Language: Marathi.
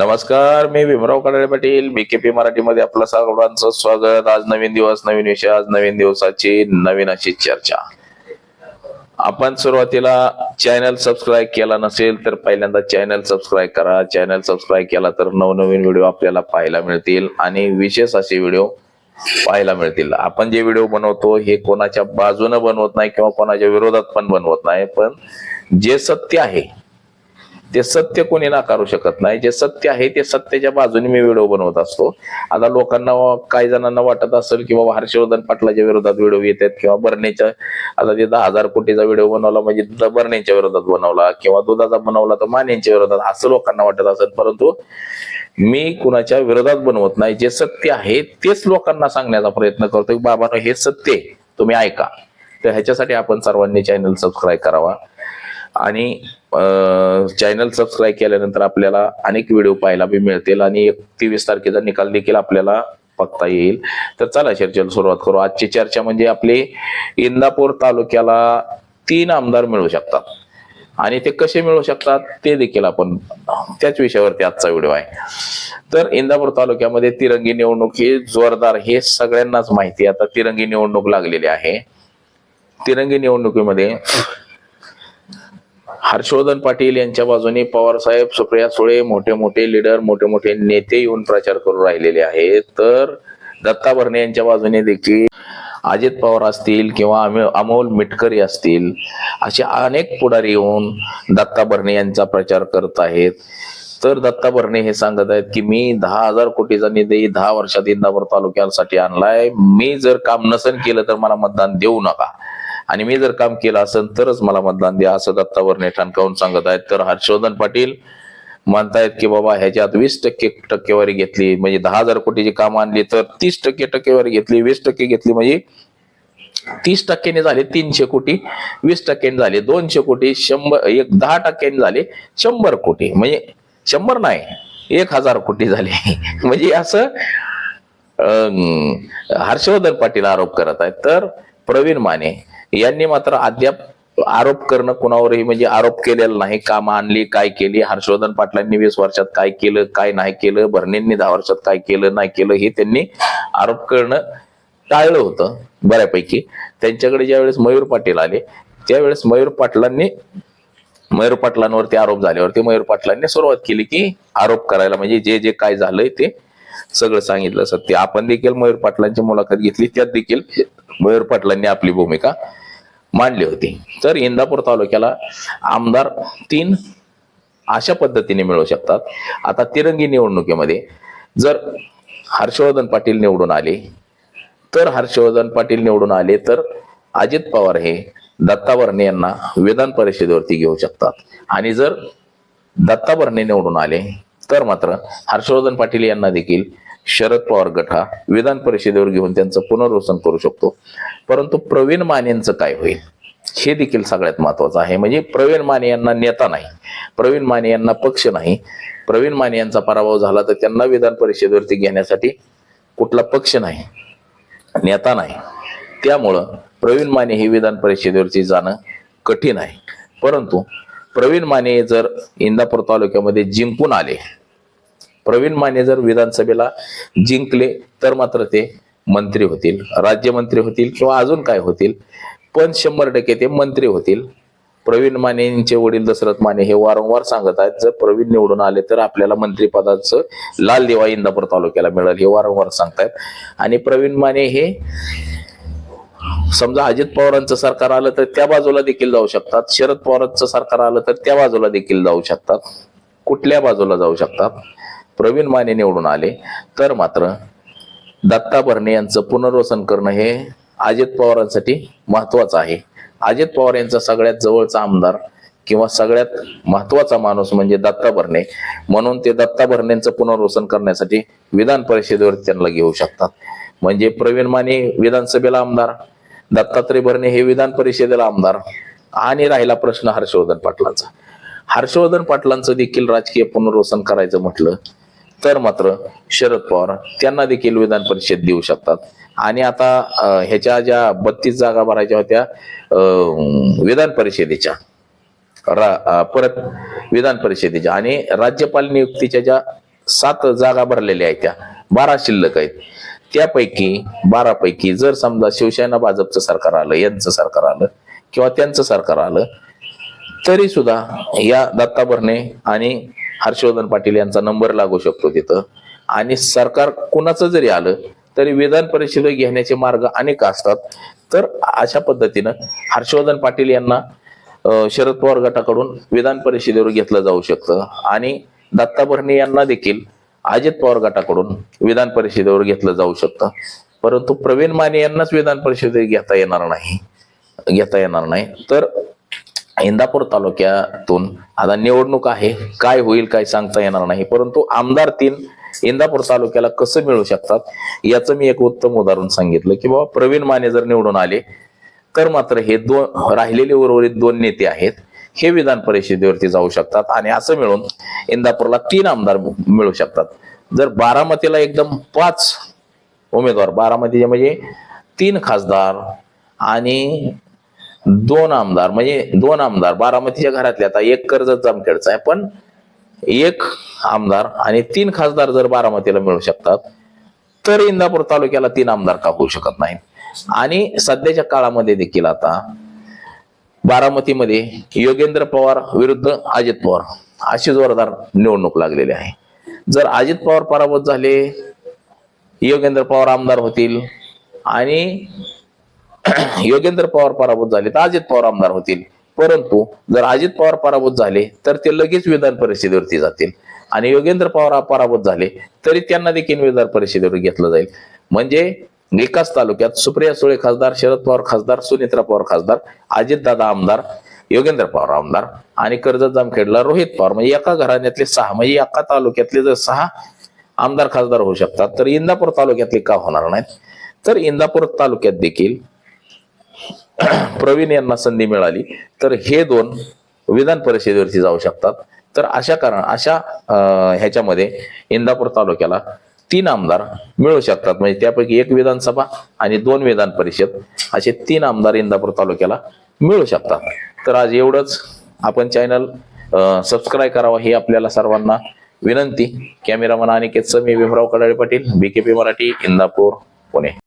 नमस्कार मी भीमराव कडाळे पाटील बीकेपी मराठीमध्ये आपलं सर्वांचं स्वागत. आज नवीन दिवस नवीन विषय आज नवीन दिवसाची नवीन अशी चर्चा. आपण सुरुवातीला चॅनल सबस्क्राईब केला नसेल तर पहिल्यांदा चॅनल सबस्क्राईब करा. चॅनल सबस्क्राईब केला तर नवनवीन व्हिडिओ आपल्याला पाहायला मिळतील आणि विशेष असे व्हिडिओ पाहायला मिळतील. आपण जे व्हिडिओ बनवतो हे कोणाच्या बाजूनं बनवत नाही किंवा कोणाच्या विरोधात पण बनवत नाही पण जे सत्य आहे ते सत्य कोणी नाकारू शकत नाही. जे सत्य आहे ते सत्याच्या बाजूने मी व्हिडिओ बनवत असतो. आता लोकांना काही जणांना वाटत असेल की बाबा हर्षवर्धन पाटलाच्या विरोधात व्हिडिओ येत आहेत किंवा बर्नेच्या आता ते दहा हजार कोटीचा व्हिडिओ बनवला म्हणजे दुधा बर्नेच्या विरोधात बनवला किंवा दुधाचा बनवला तर मान्यांच्या विरोधात असं लोकांना वाटत असेल. परंतु मी कुणाच्या विरोधात बनवत नाही. जे सत्य आहे तेच लोकांना सांगण्याचा प्रयत्न करतो की बाबा हे सत्य आहे तुम्ही ऐका. तर ह्याच्यासाठी आपण सर्वांनी चॅनल सबस्क्राईब करावा. आणि चॅनल सबस्क्राईब केल्यानंतर आपल्याला अनेक व्हिडिओ पाहायला बी मिळतील आणि एकतीस तारखेचा निकाल देखील आपल्याला बघता येईल. तर चला चर्चेला सुरुवात करू. आजची चर्चा म्हणजे आपली इंदापूर तालुक्याला तीन आमदार मिळू शकतात. आणि ते कसे मिळू शकतात ते देखील आपण त्याच विषयावरती आजचा व्हिडिओ आहे. तर इंदापूर तालुक्यामध्ये तिरंगी निवडणूक ही जोरदार हे सगळ्यांनाच माहिती आता तिरंगी निवडणूक लागलेली आहे. तिरंगी निवडणुकीमध्ये हर्षवर्धन पाटील यांच्या बाजूने पवार साहेब सुप्रिया सुळे मोठे मोठे लीडर मोठे मोठे नेते येऊन प्रचार करून राहिलेले आहेत. तर दत्ता भरणे यांच्या बाजूने देखील अजित पवार असतील किंवा अमो- अमोल मिटकरी असतील असे अनेक पुढारी येऊन दत्ता भरणे यांचा प्रचार करत आहेत. तर दत्ता भरणे हे सांगत आहेत की मी दहा हजार कोटीचा निधी दहा वर्षात इंदापूर तालुक्यासाठी आणलाय. मी जर काम नसन केलं तर मला मतदान देऊ नका. आणि मी जर काम केलं असेल तरच मला मतदान द्या असं दत्ता ठणकावून सांगत आहेत. तर हर्षवर्धन पाटील म्हणतायत की बाबा ह्याच्यात वीस टक्के टक्केवारी घेतली म्हणजे दहा हजार कोटीची काम आणली तर तीस टक्के टक्केवारी घेतली वीस टक्के घेतली म्हणजे तीस टक्क्याने झाले तीनशे कोटी वीस टक्क्याने झाले दोनशे कोटी शंभर एक दहा टक्क्याने झाले शंभर कोटी म्हणजे शंभर नाही एक हजार कोटी झाले. म्हणजे असं हर्षवर्धन पाटील आरोप करत आहेत. तर प्रवीण माने यांनी मात्र अद्याप आरोप करणं कुणावरही म्हणजे आरोप केलेला नाही. काम आणली काय केली हर्षवर्धन पाटलांनी वीस वर्षात काय केलं काय नाही केलं भरणेंनी दहा वर्षात काय केलं नाही केलं हे त्यांनी आरोप करणं टाळलं होतं बऱ्यापैकी. त्यांच्याकडे ज्यावेळेस मयूर पाटील आले त्यावेळेस मयूर पाटलांनी मयूर पाटलांवरती आरोप झाल्यावरती मयूर पाटलांनी सुरुवात केली की आरोप करायला. म्हणजे जे जे काय झालंय ते सगळं सांगितलं. सत्य. आपण देखील मयूर पाटलांची मुलाखत घेतली त्यात देखील मयूर पाटलांनी आपली भूमिका मांडली होती. तर इंदापूर तालुक्याला आमदार तीन अशा पद्धतीने मिळू शकतात. आता तिरंगी निवडणुकीमध्ये जर हर्षवर्धन पाटील निवडून आले तर हर्षवर्धन पाटील निवडून आले तर अजित पवार हे दत्ता भरणे यांना विधान परिषदेवरती घेऊ शकतात. आणि जर दत्ता भरणे निवडून आले तर मात्र हर्षवर्धन पाटील यांना देखील शरद पवार गट हा विधान परिषदेवर घेऊन त्यांचं पुनर्वसन करू शकतो. परंतु प्रवीण मानेंचं काय होईल? हे देखील सगळ्यात महत्वाचं आहे. म्हणजे प्रवीण माने यांना नेता नाही. प्रवीण माने यांना पक्ष नाही. प्रवीण माने यांचा पराभव झाला तर त्यांना विधान परिषदेवरती घेण्यासाठी कुठला पक्ष नाही नेता नाही. त्यामुळं प्रवीण माने हे विधान परिषदेवरती जाणं कठीण आहे. परंतु प्रवीण माने जर इंदापूर तालुक्यामध्ये जिंकून आले प्रवीण माने जर विधानसभेला जिंकले तर मात्र ते मंत्री होतील राज्यमंत्री होतील किंवा अजून काय होतील पण शंभर टक्के ते मंत्री होतील. प्रवीण मानेचे वडील दशरथ माने हे वारंवार सांगत आहेत जर प्रवीण निवडून आले तर आपल्याला मंत्रिपदाचं लाल दिवा इंदापूर तालुक्याला मिळेल हे वारंवार सांगतायत. आणि प्रवीण माने हे समजा अजित पवारांचं सरकार आलं तर त्या बाजूला देखील जाऊ शकतात शरद पवारांचं सरकार आलं तर त्या बाजूला देखील जाऊ शकतात कुठल्या बाजूला जाऊ शकतात? प्रवीण माने निवडून आले तर मात्र दत्ता भरणे यांचं पुनर्वसन करणं हे अजित पवारांसाठी महत्वाचं आहे. अजित पवार यांचा सगळ्यात जवळचा आमदार किंवा सगळ्यात महत्त्वाचा माणूस म्हणजे दत्ता भरणे. म्हणून ते दत्ता भरणेंचं पुनर्वसन करण्यासाठी विधान परिषदेवर त्यांना घेऊ शकतात. म्हणजे प्रवीण माने विधानसभेला आमदार दत्तात्रय भरणे हे विधान परिषदेला आमदार आणि राहिला प्रश्न हर्षवर्धन पाटलांचा. हर्षवर्धन पाटलांचं देखील राजकीय पुनर्वसन करायचं म्हटलं तर मात्र शरद पवार त्यांना देखील विधान परिषद देऊ शकतात. आणि आता ह्याच्या ज्या बत्तीस जागा भरायच्या होत्या विधान परिषदेच्या रा- परत विधान परिषदेच्या आणि राज्यपाल नियुक्तीच्या ज्या सात जागा भरलेल्या आहेत त्या बारा शिल्लक आहेत. त्यापैकी बारा पैकी जर समजा शिवसेना भाजपचं सरकार आलं यांचं सरकार आलं किंवा त्यांचं सरकार आलं तरी सुद्धा या दत्ता भरणे आणि हर्षवर्धन पाटील यांचा नंबर लागू शकतो तिथं. आणि सरकार कुणाचं जरी आलं तरी विधान परिषद घेण्याचे मार्ग अनेक असतात. तर अशा पद्धतीनं हर्षवर्धन पाटील यांना शरद पवार गटाकडून विधान परिषदेवर घेतलं जाऊ शकतं. आणि दत्ता भरणे यांना देखील अजित पवार गटाकडून विधान परिषदेवर घेतलं जाऊ शकतं. परंतु प्रवीण माने यांनाच विधान परिषदेत घेता येणार नाही घेता येणार नाही. तर इंदापूर तालुक्यातून आता निवडणूक आहे काय होईल काय सांगता येणार नाही. परंतु आमदार तीन इंदापूर तालुक्याला कसं मिळू शकतात याचं मी एक उत्तम उदाहरण सांगितलं की बाबा प्रवीण माने जर निवडून आले तर मात्र हे दोन राहिलेले उर्वरित दोन नेते आहेत हे विधान परिषदेवरती जाऊ शकतात आणि असं मिळून इंदापूरला तीन आमदार मिळू शकतात. जर बारामतीला एकदम पाच उमेदवार बारामतीचे म्हणजे तीन खासदार आणि दोन आमदार म्हणजे दोन आमदार बारामतीच्या घरातले. आता एक कर्जत जामखेडचा आहे पण एक आमदार आणि तीन खासदार जर बारामतीला मिळू शकतात तर इंदापूर तालुक्याला तीन आमदार का होऊ शकत नाहीत आणि सध्याच्या काळामध्ये देखील आता बारामतीमध्ये योगेंद्र पवार विरुद्ध अजित पवार अशी जोरदार निवडणूक लागलेली आहे. जर अजित पवार पराभूत झाले योगेंद्र पवार आमदार होतील आणि योगेंद्र पवार पराभूत झाले तर अजित पवार आमदार होतील. परंतु जर अजित पवार पराभूत झाले तर ते लगेच विधान परिषदेवरती जातील. आणि योगेंद्र पवार पराभूत झाले तरी त्यांना देखील विधान परिषदेवर घेतलं जाईल. म्हणजे एकाच तालुक्यात सुप्रिया सुळे खासदार शरद पवार खासदार सुनित्रा पवार खासदार अजितदादा आमदार योगेंद्र पवार आमदार आणि कर्जत जामखेडला रोहित पवार. म्हणजे एका घराण्यातले सहा म्हणजे एका तालुक्यातले जर सहा आमदार खासदार होऊ शकतात तर इंदापूर तालुक्यातले का होणार नाहीत? तर इंदापूर तालुक्यात देखील प्रवीण यांना संधी मिळाली. तर हे दोन विधान परिषदेवरती जाऊ शकतात. तर अशा कारण अशा ह्याच्यामध्ये इंदापूर तालुक्याला तीन आमदार मिळू शकतात. म्हणजे त्यापैकी एक विधानसभा आणि दोन विधान परिषद असे तीन आमदार इंदापूर तालुक्याला मिळू शकतात. तर आज एवढंच. आपण चॅनल सबस्क्राईब करावं ही आपल्याला सर्वांना विनंती. कॅमेरामन अनिकेत मी भीमराव कडाळे पाटील बीकेपी मराठी इंदापूर पुणे.